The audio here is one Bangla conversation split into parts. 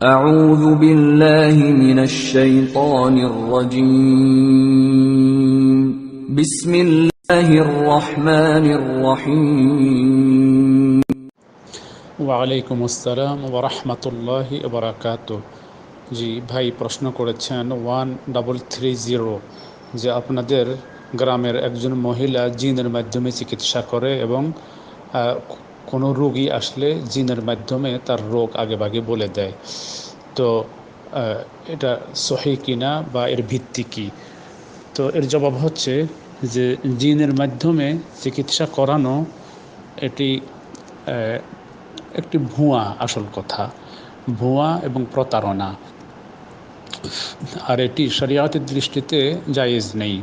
أعوذ بالله من الشيطان الرجيم بسم الله الرحمن الرحيم ওয়ালাইকুম আসসালাম ওরহমতুল্লাহি বারাকাত জি ভাই প্রশ্ন করেছেন ওয়ান ডাবল থ্রি জিরো যে আপনাদের গ্রামের একজন মহিলা জিনের মাধ্যমে চিকিৎসা করে এবং আহ, কোনো রোগী আসলে জিনের মাধ্যমে তার রোগ আগেভাগে বলে দেয়। তো এটা সহি কিনা বা এর ভিত্তি কী? তো এর জবাব হচ্ছে যে জিনের মাধ্যমে চিকিৎসা করানো এটি একটি ভুয়া আসল কথা, ভুয়া এবং প্রতারণা। আর এটি শরিয়াতের দৃষ্টিতে জায়েজ নেই।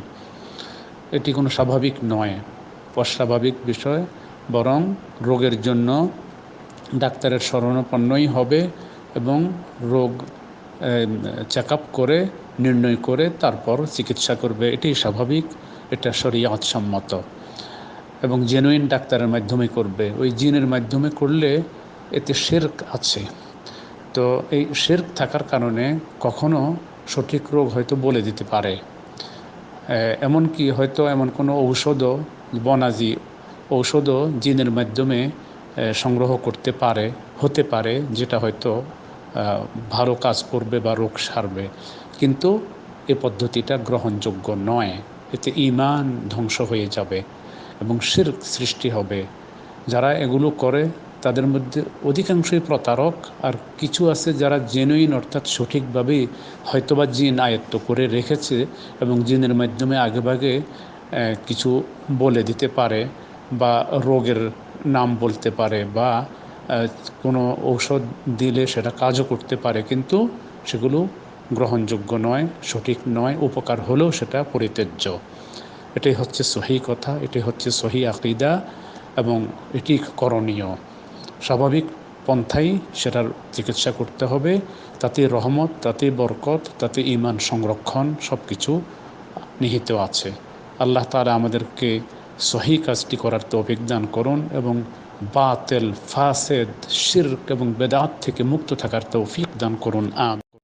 এটি কোনো স্বাভাবিক নয়। অস্বাভাবিক বিষয় বরং রোগের জন্য ডাক্তারের শরণাপন্নই হবে এবং রোগ চেক করে, নির্ণয় করে তারপর চিকিৎসা করবে। এটি স্বাভাবিক, এটা শরীয়ত এবং জেনুইন ডাক্তারের মাধ্যমে করবে। ওই জিনের মাধ্যমে করলে এতে শেরক আছে। তো এই শেরক থাকার কারণে কখনো সঠিক রোগ হয়তো বলে দিতে পারে। এমনকি হয়তো এমন কোনো ঔষধও বনাজি ঔষধও জিনের মাধ্যমে সংগ্রহ করতে পারে, হতে পারে, যেটা হয়তো ভালো কাজ করবে বা রোগ সারবে। কিন্তু এ পদ্ধতিটা গ্রহণযোগ্য নয়। এতে ইমান ধ্বংস হয়ে যাবে এবং শির সৃষ্টি হবে। যারা এগুলো করে, তাদের মধ্যে অধিকাংশই প্রতারক। আর কিছু আছে যারা জেনুইন অর্থাৎ সঠিকভাবেই হয়তোবা জিন আয়ত্ত করে রেখেছে এবং জিনের মাধ্যমে আগেভাগে কিছু বলে দিতে পারে। বা রোগের নাম বলতে পারে বা কোনো ঔষধ দিলে সেটা কাজও করতে পারে, কিন্তু সেগুলো গ্রহণযোগ্য নয়, সঠিক নয়, উপকার হলেও সেটা পরিত্যাজ্য। এটাই হচ্ছে সহি কথা, এটাই হচ্ছে সহি আকিদা এবং এটি করণীয়। স্বাভাবিক পন্থাই সেটার চিকিৎসা করতে হবে, তাতে রহমত, তাতে বরকত, তাতে ইমান সংরক্ষণ সব কিছু নিহিত আছে। আল্লাহ তালা আমাদেরকে সহি কাজটি করার তৌফিক দান করুন এবং বাতেল, ফাসেদ, শির্ক এবং বেদাত থেকে মুক্ত থাকার তৌফিক দান করুন। আম